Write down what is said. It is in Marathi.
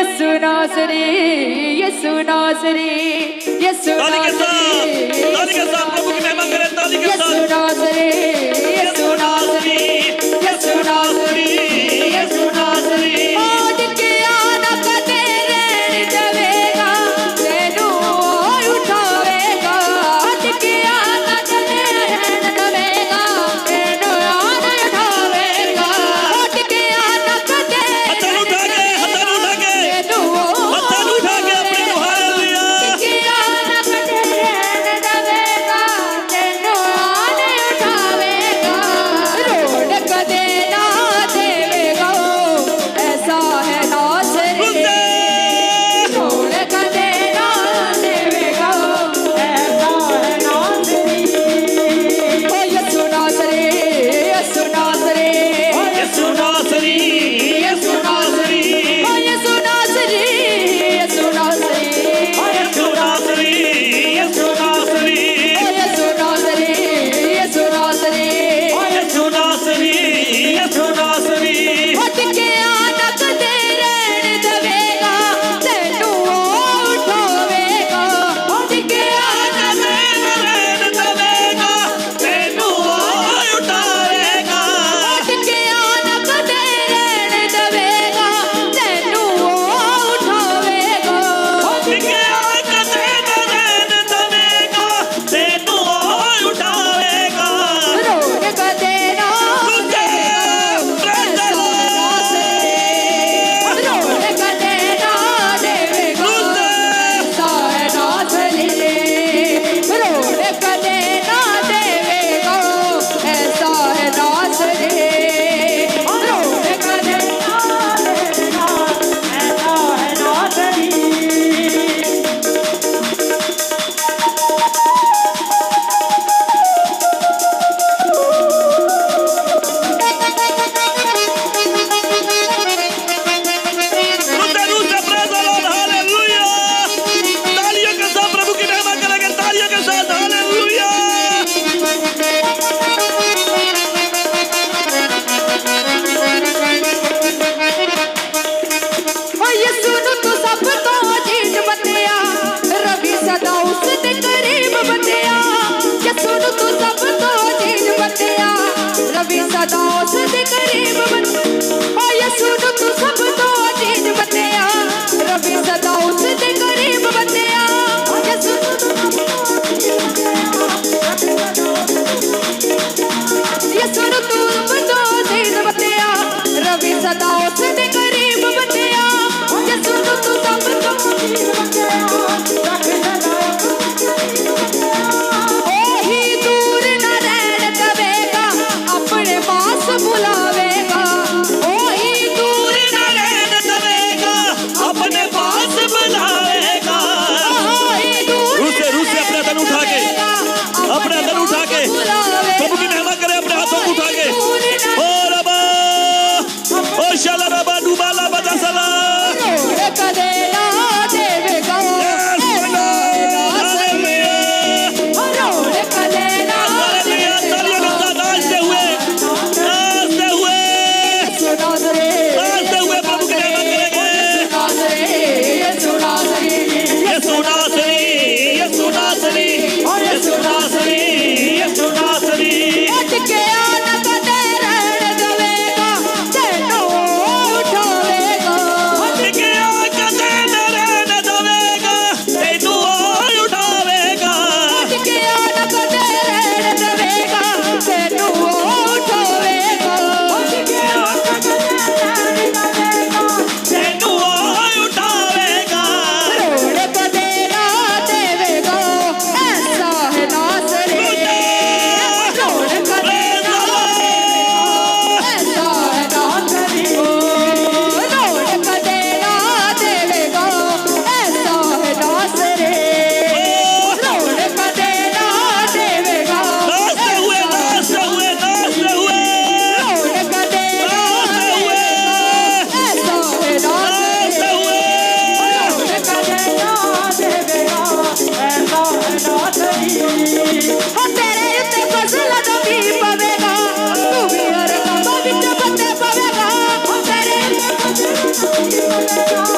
यसु नासरे यसु नासरे यसु नासरे यसु नासरे Nasri सदा उससे करे भवन। gasoline. Let's go.